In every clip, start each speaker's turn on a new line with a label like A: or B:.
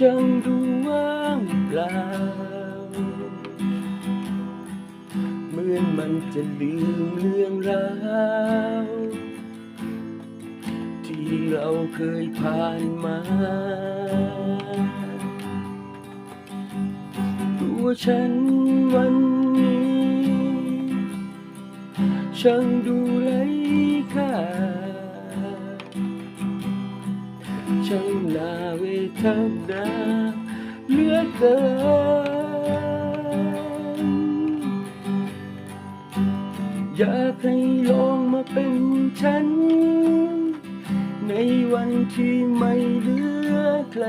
A: ช่างดูว่างเปล่า เหมือนมันจะลืมเรื่องราว ที่เราเคยผ่านมา ตัวฉันวันนี้ช่างดูไร้ เวทนาเหลือเกิน อยากให้ลองมาเป็นฉัน ในวันที่ไม่เหลือใคร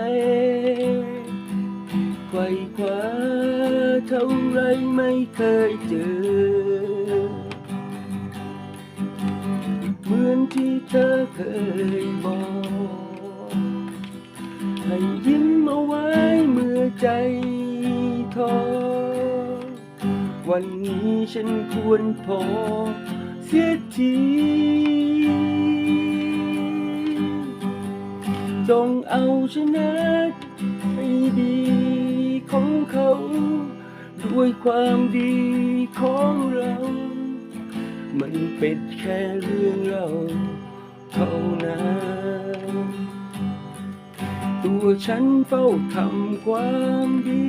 A: ไขว่คว้าเท่าไรไม่เคยเจอ เหมือนที่เธอเคยบอก ให้ยิ้มเอาไว้เมื่อใจท้อวันนี้ฉันควรพอเสียทีจงเอาชนะให้ดีของเขา ด้วยความดีของเรา มันเป็นแค่เรื่องเราเท่านั้น ตัวฉันเฝ้าทำความดี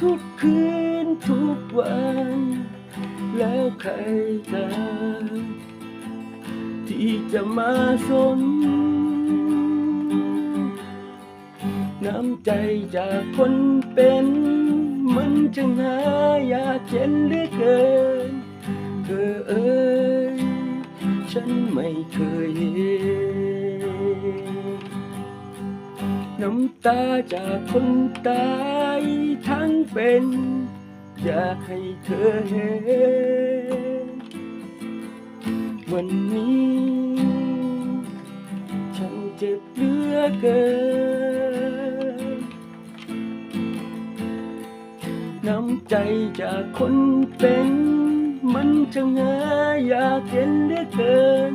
A: ทุกคืนทุกวัน แล้วใครกันที่จะมาสน น้ำใจจากคนเป็น มันจะหายากเย็นเหลือเกิน เธอเอ้ย ฉันไม่เคยเห็น น้ำตาจากคนตายทั้งเป็น อยากให้เธอเห็น วันนี้ ฉันเจ็บเหลือเกิน น้ำใจจากคนเป็น มันช่างหายากเย็นเหลือเกิน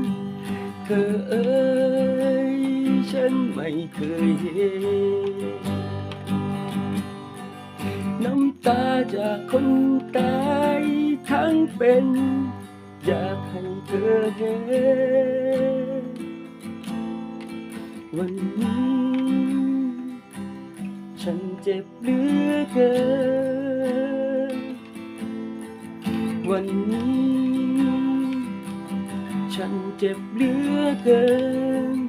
A: ไม่เคยเห็นน้ำตาจากคนตายทั้งเป็น อยากให้เธอเห็นวันนี้ ฉันเจ็บเหลือเกิน วันนี้ ฉันเจ็บเหลือเกิน